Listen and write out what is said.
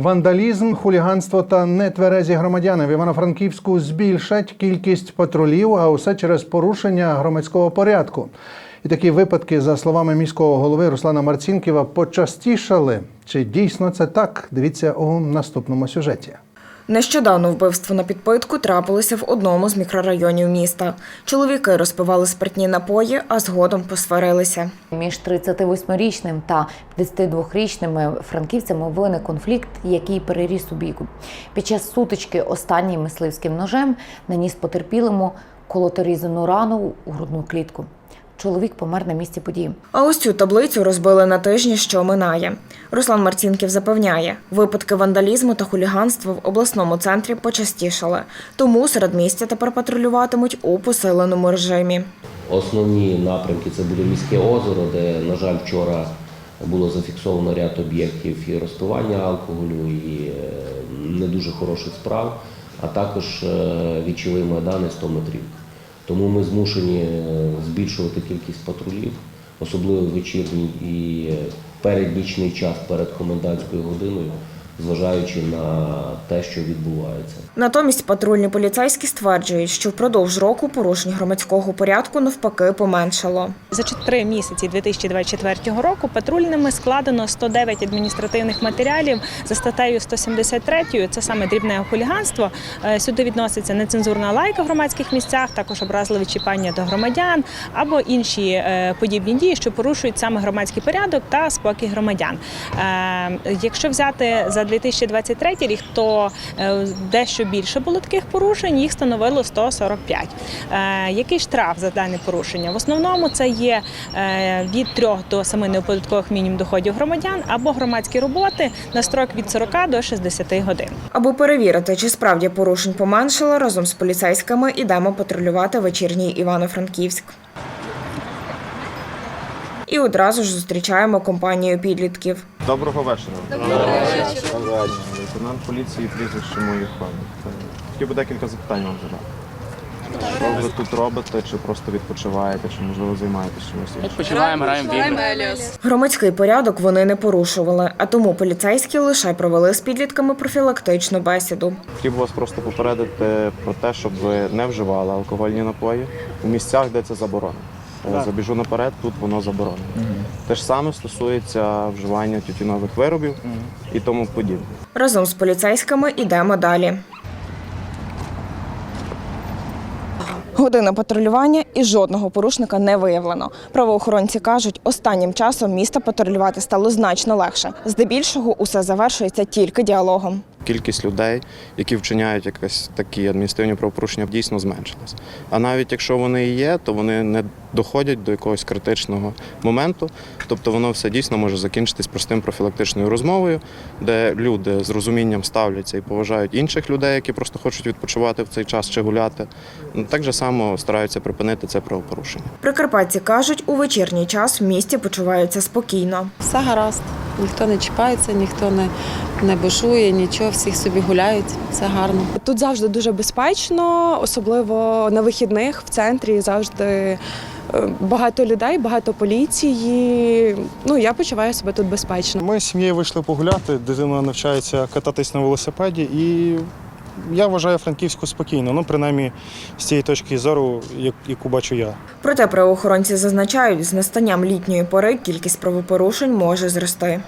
Вандалізм, хуліганство та нетверезі громадяни в Івано-Франківську збільшать кількість патрулів, а усе через порушення громадського порядку. І такі випадки, за словами міського голови Руслана Марцінківа, почастішали. Чи дійсно це так? Дивіться у наступному сюжеті. Нещодавно вбивство на підпитку трапилося в одному з мікрорайонів міста. Чоловіки розпивали спиртні напої, а згодом посварилися. Між 38-річним та 52-річними франківцями виник конфлікт, який переріс у бійку. Під час сутички останній мисливським ножем наніс потерпілому колоторізану рану у грудну клітку. Чоловік помер на місці події. А ось цю таблицю розбили на тижні, що минає. Руслан Марцінків запевняє, випадки вандалізму та хуліганства в обласному центрі почастішали. Тому серед містя тепер патрулюватимуть у посиленому режимі. Основні напрямки це буде міське озеро, де, на жаль, вчора було зафіксовано ряд об'єктів і розпивання алкоголю, і е, не дуже хороших справ, а також е, вічовий майдан і 100 метрів. Тому ми змушені е, збільшувати кількість патрулів, особливо в вечірній і передбічний переднічний час перед комендантською годиною, зважаючи на те, що відбувається. Натомість патрульні поліцейські стверджують, що впродовж року порушень громадського порядку навпаки поменшало. За чотири місяці 2024 року патрульними складено 109 адміністративних матеріалів за статтею 173, Це саме дрібне хуліганство. Е, Сюди відноситься нецензурна лайка в громадських місцях, також образливе чіпання до громадян або інші е, подібні дії, що порушують саме громадський порядок та спокій громадян. Е, Якщо взяти за 2023 рік, то е, дещо більше було таких порушень, їх становило 145. Е, Який штраф за дане порушення? В основному це є е, від 3 до 7 неоподаткових мінімум доходів громадян або громадські роботи на строк від 40 до 60 годин. Аби перевірити, чи справді порушень поменшало, разом з поліцейськими йдемо патрулювати вечірній Івано-Франківськ. І одразу ж зустрічаємо компанію підлітків. Доброго вечора. Доброго вечора. Лейтенант поліції прізвище моїх пані. Хотів би декілька запитань вам задати. Що ви тут робите, чи просто відпочиваєте, чи можливо займаєтесь чимось іншим? Починаємо, граємо в ігри. Громадський порядок вони не порушували, а тому поліцейські лише провели з підлітками профілактичну бесіду. Хотів би вас просто попередити про те, щоб ви не вживали алкогольні напої у місцях, де це заборонено. Забіжу наперед, тут воно заборонено. Те ж саме стосується вживання тютюнових виробів і тому подібне. Разом з поліцейськими йдемо далі. Година патрулювання і жодного порушника не виявлено. Правоохоронці кажуть, останнім часом міста патрулювати стало значно легше. Здебільшого усе завершується тільки діалогом. Кількість людей, які вчиняють якісь такі адміністративні правопорушення, дійсно зменшилась. А навіть якщо вони і є, то вони не доходять до якогось критичного моменту. Тобто воно все дійсно може закінчитись простим профілактичною розмовою, де люди з розумінням ставляться і поважають інших людей, які просто хочуть відпочивати в цей час чи гуляти. Ну, Так же само стараються припинити це правопорушення. Прикарпатці кажуть, у вечірній час в місті почуваються спокійно. Все гаразд. Ніхто не чіпається, ніхто не, не бушує, нічого, всіх собі гуляють, все гарно. Тут завжди дуже безпечно, особливо на вихідних в центрі завжди е, багато людей, багато поліції. Ну я почуваю себе тут безпечно. Ми з сім'єю вийшли погуляти, дитина навчається кататись на велосипеді, і я вважаю Франківську спокійно, ну принаймні з цієї точки зору, як- яку бачу я. Проте правоохоронці зазначають, з настанням літньої пори кількість правопорушень може зрости.